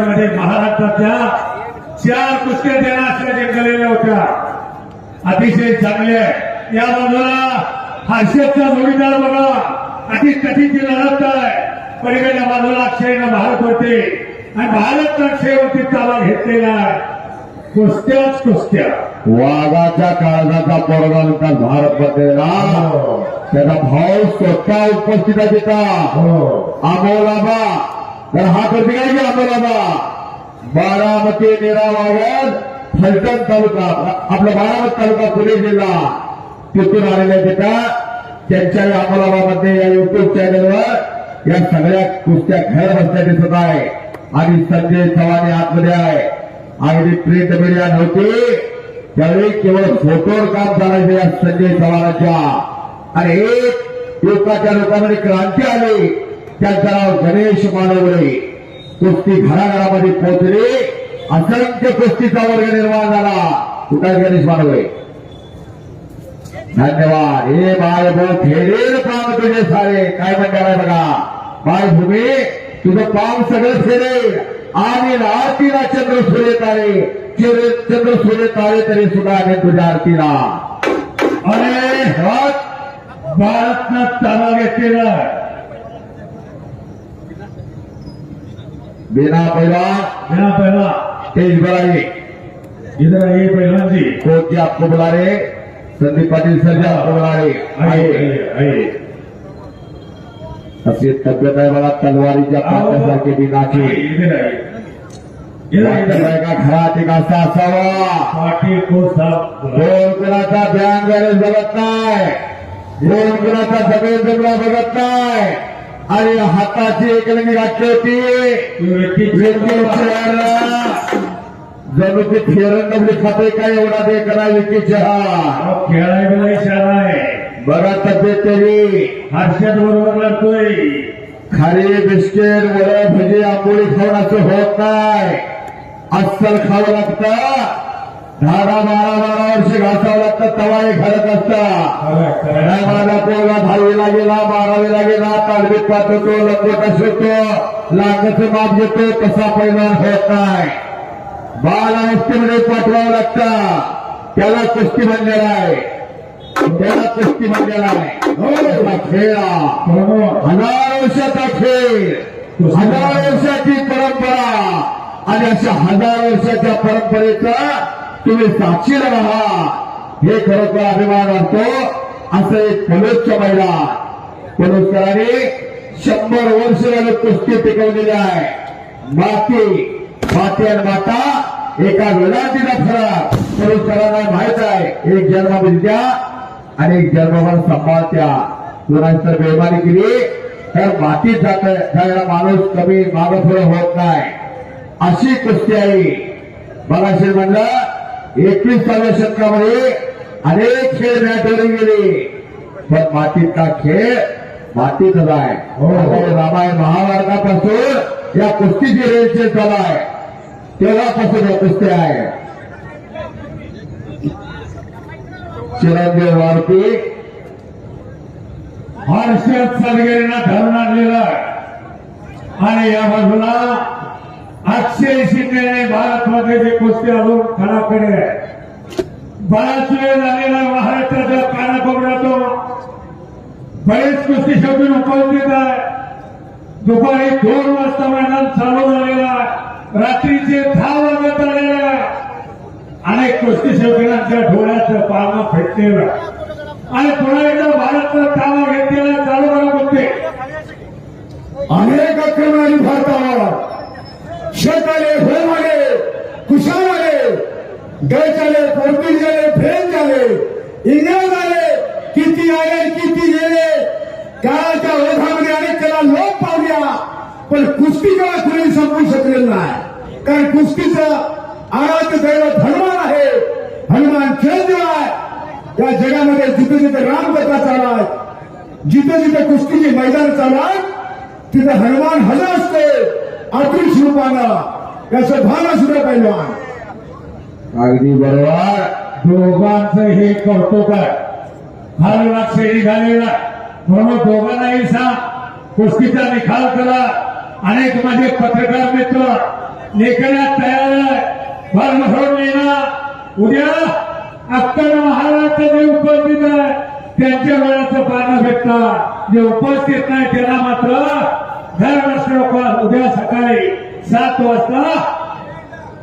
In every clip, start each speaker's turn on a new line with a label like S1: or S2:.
S1: मध्ये महाराष्ट्राच्या चार कुस्त्या त्यांना अशा जिंकलेल्या होत्या अतिशय चांगले आहे. या बाजूला हर्षदचा जोडीदार बघा अति कठीणची लढत आहे. पलीकडच्या बाजूला अक्षयनं भारत होते आणि भारत अक्षयवरती ताबा घेतलेला आहे. कुस्त्याच कुस्त्या.
S2: वाघाच्या काळजाचा पोरगांचा भारत बदलेला. त्याचा भाऊ स्वतः उपस्थित आहे तिथं.
S1: हो.
S2: अमोलाबा तर हा करते काय बारामती निरा फलटण तालुका आपला बारामती तालुका पुणे जिल्हा तिथून आलेल्या तिथं त्यांच्या या अमोलाबामध्ये या युट्यूब चॅनलवर या सगळ्या कुस्त्या घर बसल्या दिसत आहे. आणि संजय चव्हाण आतमध्ये आहे. अगदी प्रिंट मीडिया नव्हती त्यावेळी केवळ फोटोवर काम चालायचं या संजय चव्हाणाच्या. आणि एक युवकाच्या लोकांमध्ये क्रांती आली. त्यांचं नाव गणेश मानवले कुस्ती घराघरामध्ये पोहोचले. असंख्य कुस्तीचा वर्ग निर्माण झाला. कुठे गणेश मानवले धन्यवाद. हे बाय भाऊ फेरेल पाम तुझे सारे. काय म्हणणार आहे बघा. बाय भूमी तुझं काम सगळं फिरेल आणि आरतीला चंद्र सूर्य तारे. चंद्र सूर्य तारे तरी सुद्धा आहे तुझ्या आरतीला.
S1: अरे हात भारतनं ताबा घेतलेला.
S2: बिना पहिला
S1: बिना पहिला
S2: तेज बराई
S1: इधर ये पहिलवानजी।
S2: कोच आपको बुला रहे संदीप पाटील सर जी आपको बुला रहे
S1: आइए
S2: आइए।
S1: आइए आइए।
S2: अशी तब्येत आहे बघा तलवारीच्या पाट्यासारखी बिनाची
S1: आइए
S2: का खरा टिकासा असावा?
S1: पाटील को साफ
S2: दोन गुणाचा ध्यान गरज बघत नाही. दोन गुणाचा सगळे जमला बघत नाही. आणि हाताची एक लगी घातली होती जणू ते खाते काय एवढा ते करा विकी चहा.
S1: खेळायला इशारा आहे.
S2: बघा तब्येत त्याची
S1: हर्षद बरोबर लढतोय.
S2: खारी बिस्किट वडे भजी आंबोळी खाऊन असं होत नाही. अस्सल खावं लागतं. दहा दहा बारा बारा वर्ष घासावं लागतं तवा हे घडत असतं नाही माझा पोरगा दहावीला गेला बारावीला गेला तालमीत पाठवतो लंगोटा शिवतो लाखाचं माप घेतो कसा पहिला होत नाही. बाल अवस्थेमध्ये पाठवावं लागतं. त्याला कुस्ती म्हणलेला आहे. त्याला कुस्ती म्हणलेला आहे. खेळ. हजार वर्षाचा खेळ. हजार वर्षाची परंपरा. आणि अशा हजार वर्षाच्या परंपरेचा तुम्ही साक्षीदार आहात. हे खरोखर अभिमान वाटतो असं एक कलोच्च महिला पुरस्काराने शंभर वर्ष झालं कुस्ती टिकवलेली आहे. माती माती आणि माता एका वेळातीचा फरक पुरस्कारांना माहीत आहे एक जन्मविद्या आणि एक जन्मावर सांभाळत्या कुणाची तर बेमारी केली तर मातीत जात त्यावेळेला माणूस कमी मागं पुढे होत नाही. अशी कुस्ती आहे. बघाशी म्हणलं एकवीसाव्या शतकामध्ये अनेक खेळ मॅटवले गेले. पण मातीतला खेळ? मातीतच आहे.
S1: हो.
S2: रामायण महाभारतापासून या कुस्तीची रेलचेल चालू आहे. तेव्हापासून या कुस्ती आहे. चिरंजीव वारती
S1: हर्षद सदगिरीनं धरून आणलेला आहे. आणि या बाजूला अक्षय शिंदेने भारतमध्ये जे कुस्ती अजून खडाकडे आहे. बराच वेळ झालेला महाराष्ट्राच्या कानाकोपऱ्यातून बरेच कुस्ती शेवटी उपस्थित आहे. दुपारी दोन वाजता मैदान चालू झालेला रात्रीचे दहा वाजत आलेले आहे. अनेक कुस्ती शौकीनांच्या डोळ्याचं पारणं फेटलेलं आणि पुन्हा एकदा भारतचा ताबा घेतलेला चालू करा बघते
S2: अनेक आक्रमणाने भारतावर शेत आले होम आले कुशाण आले डच आले पोर्तुगीज इंग्रज आले किती आले किती गेले? काळाच्या ओघामध्ये अनेक त्याला लोप पावल्या. पण कुस्ती कला कुणी संपू शकलेलं नाही. कारण कुस्तीचं आराध्य दैवत हनुमान आहे. हनुमान खेळदेव आहे या जगामध्ये जिथे जिथे रामकथा चालू आहे जिथे जिथे कुस्तीचे मैदान चालू आहे तिथे हनुमान हजर असते. अतुल स्वरूपानं याचं भान सुद्धा पहिलं अगदी बरोबर.
S1: दोघांचं हे कौतुक आहे. फार लक्ष निघालेला म्हणून दोघांनाही सांग कुस्तीचा निकाल करा. अनेक माझे पत्रकार मित्र लेखनात तयार आहे. फार ना उद्या अख्तर महाराष्ट्र जे उपस्थित आहे त्यांच्या वेळाचं पानं भेटतात. जे उपस्थित नाही त्याला मात्र धर्मश्लोकात उद्या सकाळी सात वाजता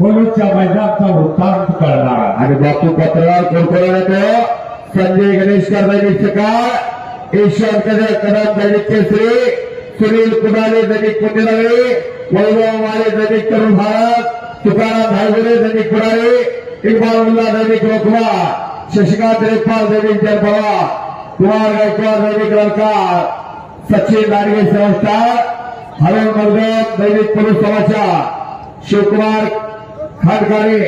S1: पोलीसच्या मैदानाचा वृत्तांत कळणार?
S2: आणि बापू पत्रकार कोणकोण येतो संजय गणेश दैनिक सकाळ ईश्वर कदर कदम दैनिक केसरी सुनील कुडाले दैनिक पुण्यनगरी वैभव माले दैनिक तरुण भारत तुकाराम धायगुडे दैनिक पुढारी इकबालुल्ला दैनिक रोखवा शशिकांत रेखपाल दैनिक जयपवा कुमार गायकवाड दैनिक रंकार सचिन नाडगे संस्था हरण मर्दम दैनिक पोलीस समाचार Shivkumar Khadkare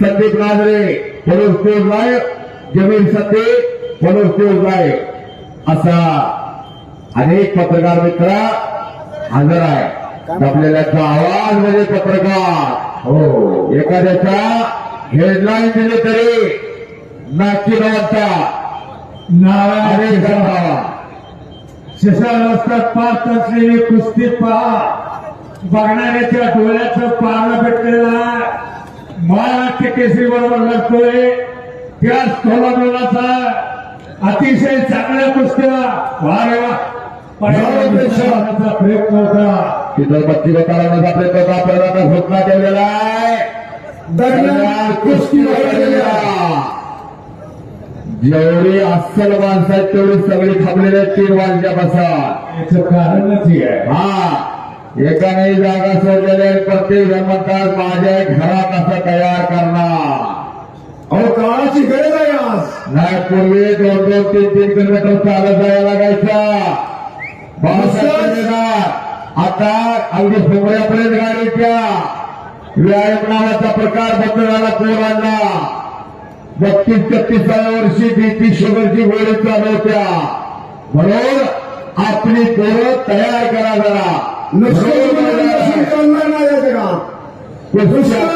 S2: Sandeep Najare police news live जमीन पोलीस न्यूज लाईव्ह असा अनेक पत्रकार मित्र हजर आहे आपल्याला आवाज म्हणजे पत्रकार. हो. एखाद्याचा हेडलाईन दिली तरी नाकी नव्हता
S1: नारायण
S2: जणावा.
S1: रस्त्यात पाच असलेली कुस्ती पहा. बघणाऱ्याच्या डोळ्याचं पानं भेटलेलं महाराष्ट्र केसरी बरोबर लढतोय. त्याच टोलाटोलाचा अतिशय चांगल्या कुस्त्या वारे वा. प्रयत्न होता.
S2: प्रयत्न आपल्याला घोषणा ठेवलेला आहे. दरम्यान कुस्ती वगळलेला जेवढी अस्सल माणसं आहेत तेवढी सगळी थांबलेली आहेत तीन वाजल्यापासून.
S1: याचं कारणच हे आहे.
S2: हा. एकाने जागा सोडलेल्या आहेत प्रत्येक जण म्हणतात माझ्या घरात असं तयार करणार.
S3: अहो काळाची गरज आहे आज.
S2: नाही पूर्वी दोन दोन तीन तीन किलोमीटर चालत जायला लागायचा. आता अगदी सोमऱ्यापर्यंत गाडीच्या व्यायाम नावाचा प्रकार बंद झाला पोरांना बत्तीस छत्तीसाव्या वर्षी बीपी शुगरची गोळी चालू होत्या. म्हणून आपली पोरं तयार करा जरा.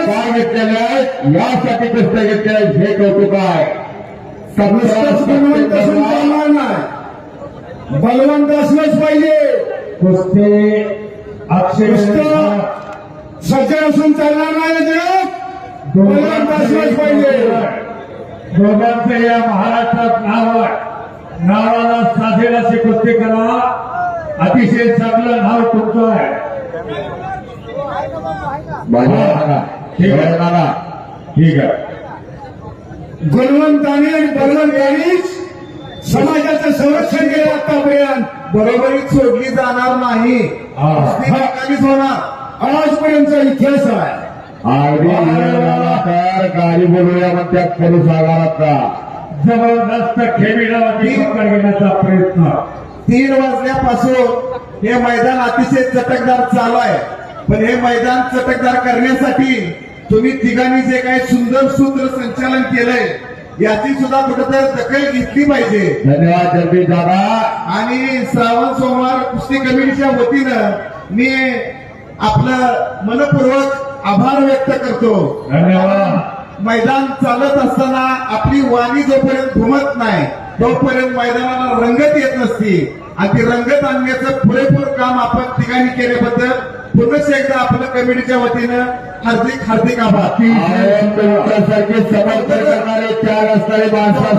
S2: काय घेतलेल्या आहेत यासाठी कुस्त्या घेतलेल्या आहेत हे कौतुक आहे
S3: बलवंत असलंच पाहिजे
S1: कुस्ती अक्षय
S3: सज्जन असून चालणार नाही जगात बलवंत असलंच पाहिजे
S1: दोघांचं या महाराष्ट्रात नाव आहे. नावाला साधेल अशी कुस्ती करा. अतिशय चांगलं नाव तुमचं आहे. ठीक आहे.
S2: नाना.
S1: ठीक आहे.
S3: गुणवंताने आणि बलवंतानीच समाजाचं संरक्षण केलं आतापर्यंत.
S4: बरोबरीत सोडली जाणार नाही.
S1: हा.
S4: होणार.
S3: आजपर्यंतचा इतिहास आहे.
S2: गाडी बोलूया म्हणतात पोलीस आगाराचा
S1: जबरदस्त खेळीडावरती पकड घेण्याचा प्रयत्न.
S4: तीन वाजल्यापासून हे मैदान अतिशय चटकदार चालू आहे. पण हे मैदान चटकदार करण्यासाठी तुम्ही तिघांनी जे काही सुंदर सूत्र संचालन केलंय याची सुद्धा कुठेतरी दखल घेतली पाहिजे.
S2: धन्यवाद जगदीश दादा.
S4: आणि श्रावण सोमवार कुस्ती कमिटीच्या वतीनं मी आपलं मनपूर्वक आभार व्यक्त करतो.
S1: धन्यवाद.
S4: मैदान चालत असताना आपली वाणी जोपर्यंत घुमत नाही तोपर्यंत मैदानाला रंगत येत नसती. आणि ती रंगत आणण्याचं पुरेपूर काम आपण ठिकाणी केल्याबद्दल पुन्हा एकदा आपल्या कमिटीच्या वतीनं हार्दिक हार्दिक आभार.
S2: तुमच्यासारखे समर्थन करणारे चार असणारे माणसं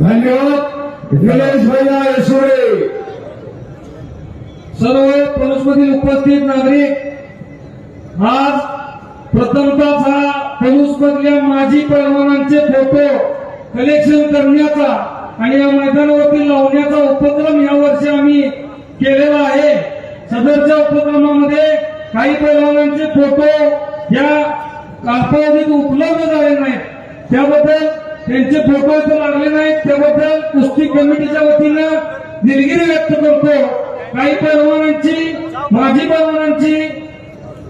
S3: धन्यवाद. निलेश भैया यशोडे.
S5: सर्व पलूसमधील उपस्थित नागरिक आज प्रथमतः हा पलूसमधल्या माजी पैलवानांचे फोटो कलेक्शन करण्याचा आणि या मैदानावरती लावण्याचा उपक्रम या वर्षी आम्ही केलेला आहे. सदरच्या उपक्रमामध्ये काही पैलवानांचे फोटो या कालावधीत उपलब्ध झाले नाहीत. त्याबद्दल त्यांचे फोटो इथे लागले नाहीत. त्याबद्दल कुस्ती कमिटीच्या वतीनं दिलगिरी व्यक्त करतो. काही पैलवानांची माजी पैलवानांची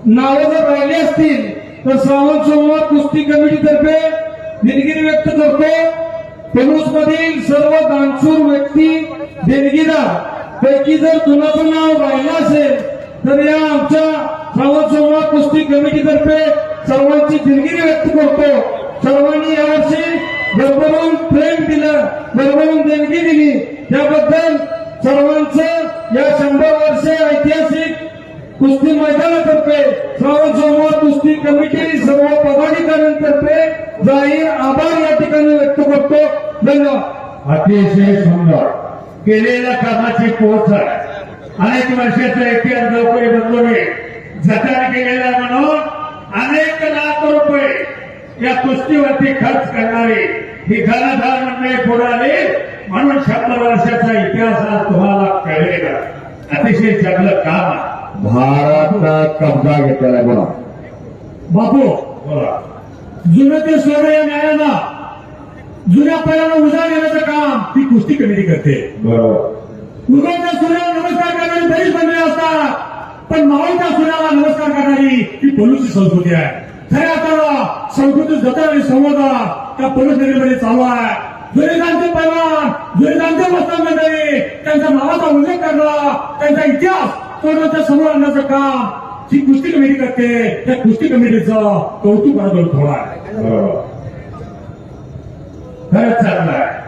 S5: नावं जर राहिली असतील तर श्रावण सोमवार कुस्ती कमिटीतर्फे दिलगिरी व्यक्त करतो. पेलूस मधील सर्व दानशूर व्यक्ती देणगीदार. पैकी जर कुणाचं नाव राहिलं असेल तर या आमच्या श्रावण सोमवार कुस्ती कमिटीतर्फे सर्वांची दिलगिरी व्यक्त करतो. सर्वांनी यावर्षी भरभरून प्रेम दिलं भरभरून देणगी दिली. त्याबद्दल सर्वांचं या शंभर वर्षे ऐतिहासिक कुस्ती मैदानातर्फे श्रावण सोमवार कुस्ती कमिटी सर्व पदाधिकाऱ्यांतर्फे जाहीर आभार या ठिकाणी व्यक्त करतो. धन्यवाद.
S1: अतिशय सुंदर. केलेल्या कामाची पोच आहे अनेक वर्षाचा इतिहास लवकरी बंधूने जतन केलेला म्हणून अनेक लाख रुपये या कुस्तीवरती खर्च करणारी ही घनधार मंडळी पुढे आली. म्हणून शंभर वर्षाचा इतिहास आज तुम्हाला कळलेला अतिशय चांगलं काम आहे.
S2: भारत कब्जा घेतलेला आहे बोला.
S5: बापू
S1: बोला.
S5: जुनं ते सोनं या न्यायाला. जुन्या पैराला उजाड येण्याचं काम. ती कुस्ती कमिटी करते.
S1: बरोबर.
S5: उगवत्या सूर्याला नमस्कार करणारी बरीच मंडळी असतात. पण मावळत्या सूर्याला नमस्कार करणारी ही पोलीसची संस्कृती आहे. खऱ्या अर्थाला संस्कृती जतन आणि संवर्धन त्या पोलीस नगरीमध्ये चालू आहे. जुरिदांचे पैलवान जुरिदांचे मस्त मंडळी त्यांच्या नावाचा उल्लेख करणं त्यांचा इतिहास पूर्णच्या समोर आणण्याचं काम. जी कुस्ती कमिटी करते त्या कुस्ती कमिटीचं कौतुक अनुभव थोडं आहे.
S1: खरंच चांगलं आहे.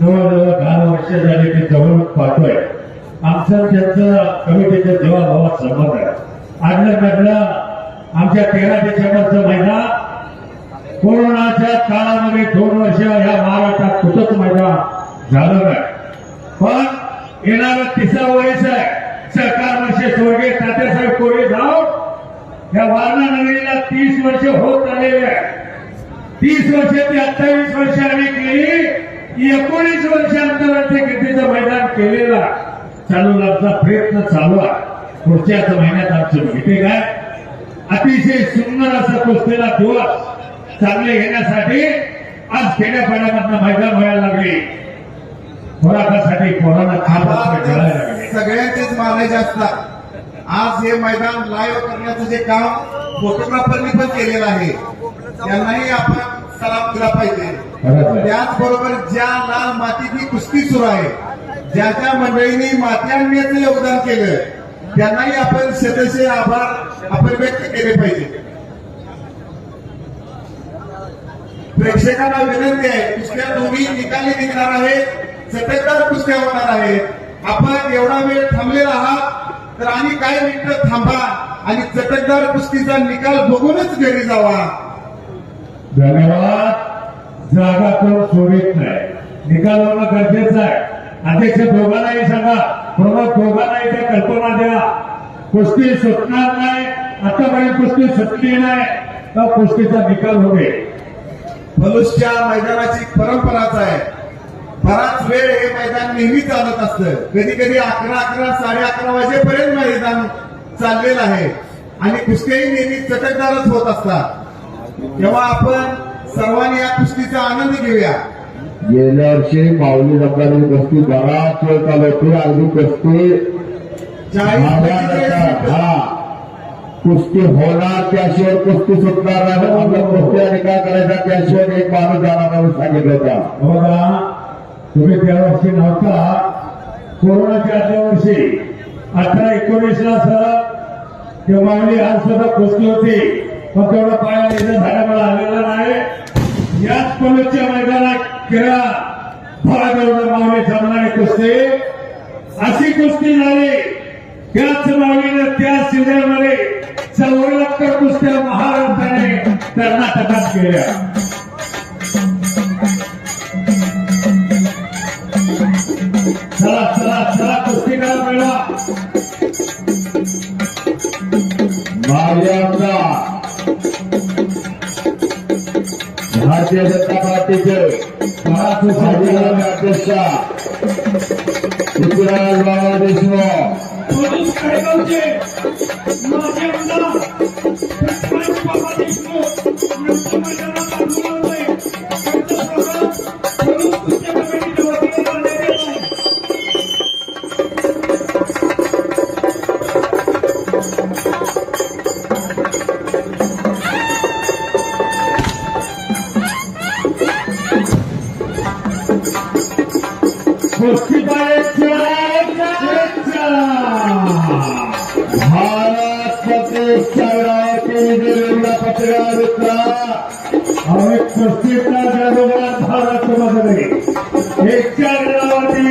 S1: जवळजवळ दहा वर्ष झाले ते जवळ पाहतोय. आमचं त्यांचं कमिटीच्या जीवाभावात संबंध आहे. आदल्या म्हटलं आमच्या तेरा डिसेंबरचं महिना कोरोनाच्या काळामध्ये दोन वर्ष या महाराष्ट्रात कुठंच महिना झालं नाही. पण येणारं तिसरं वर्ष आहे. सरकार वर्ष स्वर्ग या वारणा नगरीला तीस वर्ष होत आलेले आहे तीस वर्ष ते अठ्ठावीस वर्ष आम्ही केली. एकोणीस वर्ष आंतरराष्ट्रीय क्रिकेटचं मैदान केलेला चालू आमचा प्रयत्न चालू आहे. पुढच्याच महिन्यात आमची मिटिंग आहे. अतिशय सुंदर असा कुस्तीला दिवस चांगले घेण्यासाठी आज खेड्यापाड्यामधनं मैदान व्हायला लागले. खोराकासाठी कोरोना खात
S4: सगळ्यांचेच मानायचे असतात आज हे मैदान लाईव्ह करण्याचं जे काम फोटोग्राफरनी पण केलेलं आहे त्यांनाही आपण सलाम दिला पाहिजे.
S1: आहे.
S4: त्याचबरोबर ज्या लाल मातीची कुस्ती सुरू आहे ज्या ज्या मंडळींनी माती आणण्याचं योगदान केलं त्यांनाही आपण शतशे आभार आपण व्यक्त केले पाहिजे. प्रेक्षकांना विनंती आहे कुस्त्या दोन्ही निकाली निघणार आहेत चटकदार कुस्त्या होणार आहेत. आपण एवढा वेळ थांबलेला आहात. तर आणि काही मिनिटं थांबा आणि चटकदार कुस्तीचा निकाल बघूनच घरी जावा.
S1: धन्यवाद. जागा कोण सोडित नाही. निकाल होणं गरजेचं आहे. अध्यक्ष दोघांनाही सांगा. प्रमुख दोघांनाही त्या कल्पना द्या. कुस्ती सुटणार नाही. आतापर्यंत कुस्ती सुटली नाही. तर कुस्तीचा निकाल होईल.
S4: फलुसच्या मैदानाची परंपराच आहे. बराच वेळ हे मैदान नेहमी चालत असतं. कधी कधी अकरा अकरा साडे अकरा वाजेपर्यंत मैदान चाललेलं आहे. आणि कुस्त्याही नेहमी चटकदारच होत असतात. तेव्हा आपण सर्वांनी या कुस्तीचा आनंद घेऊया.
S2: गेल्या वर्षी माऊली जमदारी कुस्ती बराच वेळ चालू होती. अगदी कुस्ती. हा कुस्ती होणार त्याशिवाय कुस्ती सुटणार नाही. आपल्या कुस्ती आणि काय करायचा त्याशिवाय एक माणूस जाणार म्हणून सांगितलं होतं.
S1: बघा तुम्ही त्या वर्षी नव्हता. कोरोनाच्या आदल्या वर्षी अठरा एकोणीसला सर ते माऊली आज सुद्धा पोचली होती. पण तेवढा पाया इथं झाल्यामुळे आलेला नाही. याच कॉलेजच्या मैदानात क्रीडा फार एवढं माऊली जमणारी कुस्ती. अशी कुस्ती झाली. त्याच माऊलीनं त्याच सीझनमध्ये चौऱ्याहत्तर कुस्त्या महाराष्ट्राने कर्नाटकात केल्या.
S2: प्रदेशच्या विरावती दिलेल्या पत्रकार
S1: कुस्तीचा जादूगार भारत मध्ये एकच्या नावाची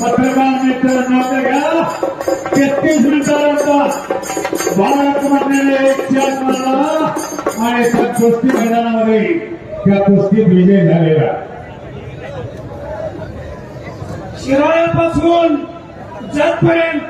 S1: पत्रकार मित्र नोंद तेहतीस मिनिटानंतर भारत मधले एक आणि त्या कुस्ती मैदानामध्ये त्या कुस्तीत विजय झालेला
S6: शिराळ्यापासून जतपर्यंत